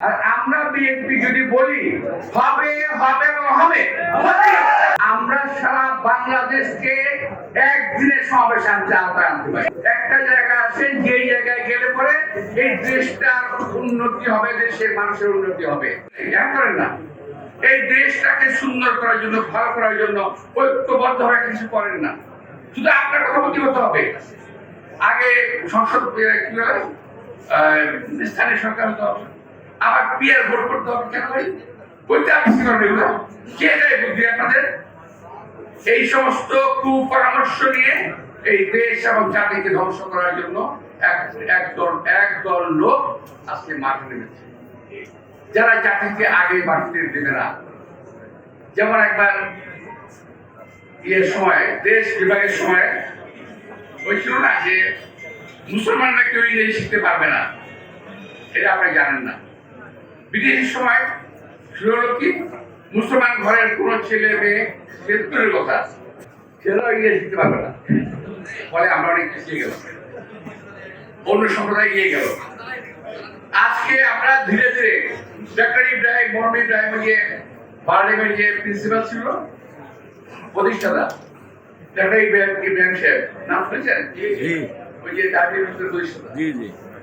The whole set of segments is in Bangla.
আর আমরা বিএনপি যদি বলি, হবে হবে হবে আমরা সারা বাংলাদেশকে একদিনের সমাবেশ আনতে আওতায় একটা জায়গা আছেন যেই জায়গায় গেলে পরে এই দেশটার উন্নতি হবে, দেশের মানুষের উন্নতি হবে। করেন না। এই দেশটাকে সুন্দর করার জন্য, ভালো করার জন্য ঐক্যবদ্ধ হয়ে কিছু করেন না। শুধু আপনার কথা হতে হবে। আগে সংসদ কি স্থানীয় সরকার হতে হবে। আবার পিয়ার ভোট করতে হবে কেন ভাই? বলতে করবে এগুলো কে দেয় বুদ্ধি আপনাদের? এই সমস্ত কুপরামর্শ নিয়ে এই দেশ এবং জাতিকে ধ্বংস করার জন্য এক একদল একদল লোক আজকে মাঠে নেমেছে। যারা জাতিকে আগে বাড়তে দেবে না। যেমন একবার ইয়ের সময়, দেশ বিভাগের সময় হয়েছিল না যে মুসলমানরা কেউ ইংরেজি শিখতে পারবে না। এটা আপনি জানেন না। ব্রিটিশের সময় ছিল হলো কি? মুসলমান ঘরের কোনো ছেলে মেয়ে তেত্তরের কথা। ছেলেরাও ইংরেজি শিখতে পারবে না। ফলে আমরা অনেক পিছিয়ে গেল অন্য সম্প্রদায় গিয়ে গেল। আজকে আমরা ধীরে ধীরে ডাক্তার ইব্রাহিম মোহাম্মদ ইব্রাহিম যে পার্লামেন্ট যে প্রিন্সিপাল ছিল প্রতিষ্ঠাতা ডাক্তার ইব্রাহিম ইব্রাহিম সাহেব। নাম শুনেছেন? ওই যে জাতীয় প্রতিষ্ঠাতা।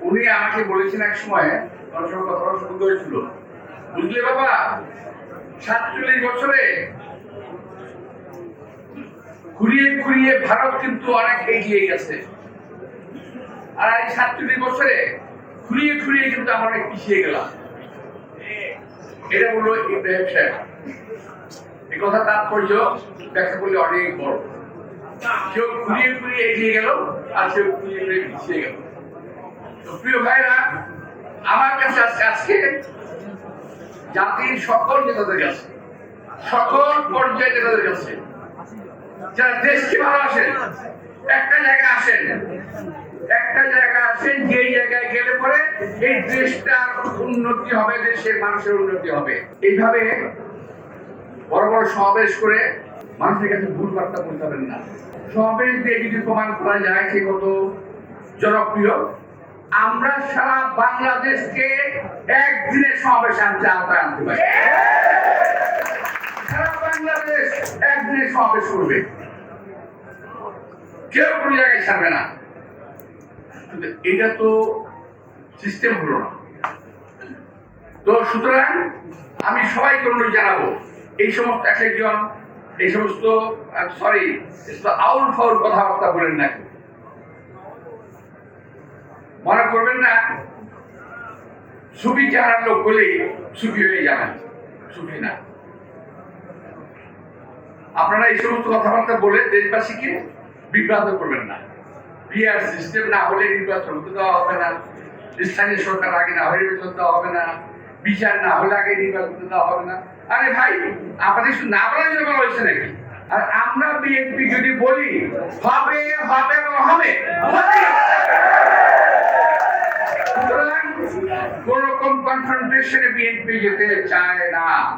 উনি আমাকে বলেছেন এক সময় বুঝলে বাবা? সাতচল্লিশ বছরে ঘুরিয়ে ঘুরিয়ে ভারত কিন্তু অনেক এগিয়ে গেছে। আর এই সাতচল্লিশ বছরে ঘুরিয়ে ঘুরিয়ে কিন্তু আমরা অনেক পিছিয়ে গেলাম। এটা বলল ইব্রাহিম সাহেব। এই কথা তাৎপর্য ব্যাখ্যা করলে অনেক বড়। কেউ ঘুরিয়ে ঘুরিয়ে এগিয়ে গেল আর কেউ ঘুরিয়ে ঘুরিয়ে পিছিয়ে গেল। প্রিয় ভাইরা আমার কাছে আজকে আজকে জাতির সকল নেতাদের কাছে, সকল পর্যায়ে নেতাদের কাছে, যারা দেশকে ভালোবাসেন একটা জায়গায় আসেন, একটা জায়গা আসেন, যেই জায়গায় গেলে পরে এই দেশটার উন্নতি হবে, দেশের মানুষের উন্নতি হবে। এইভাবে বড় বড় সমাবেশ করে মানুষের কাছে ভুল বার্তা পৌঁছাবেন না। সমাবেশ দিয়ে যদি প্রমাণ করা যায় সে কত জনপ্রিয় আমরা সারা বাংলাদেশকে একদিনের সমাবেশ আনতে পারি। সারা বাংলাদেশ একদিনের সমাবেশ করবে। কেউ জায়গায় ছাড়বে না। এটা তো সিস্টেম হলো না। তো সুতরাং আমি সবাইকে অনুরোধ জানাব, এই সমস্ত এক একজন, এই সমস্ত সরি আউল ফাউল কথাবার্তা বলেন না কেউ। মনে করবেন না? সুফি চেহারার লোক বলেই সুফি হয়ে যাবেন। সুফি না। আপনারা এই সমস্ত কথাবার্তা বলে দেশবাসীকে বিভ্রান্ত করবেন না। বিআর সিস্টেম না হলে নির্বাচন হতে দেওয়া হবে না। স্থানীয় সরকার আগে না হলে নির্বাচন দেওয়া হবে না। বিচার না হলে আগে নির্বাচন দেওয়া হবে না। আরে ভাই, আপনাদের শুধু না বলার জন্য বলা হয়েছে নাকি? আর আমরা বিএনপি যদি বলি, হবে হবে হবে। কোন রকম কনফ্রন্টেশনে বিএনপি যেতে চায় না।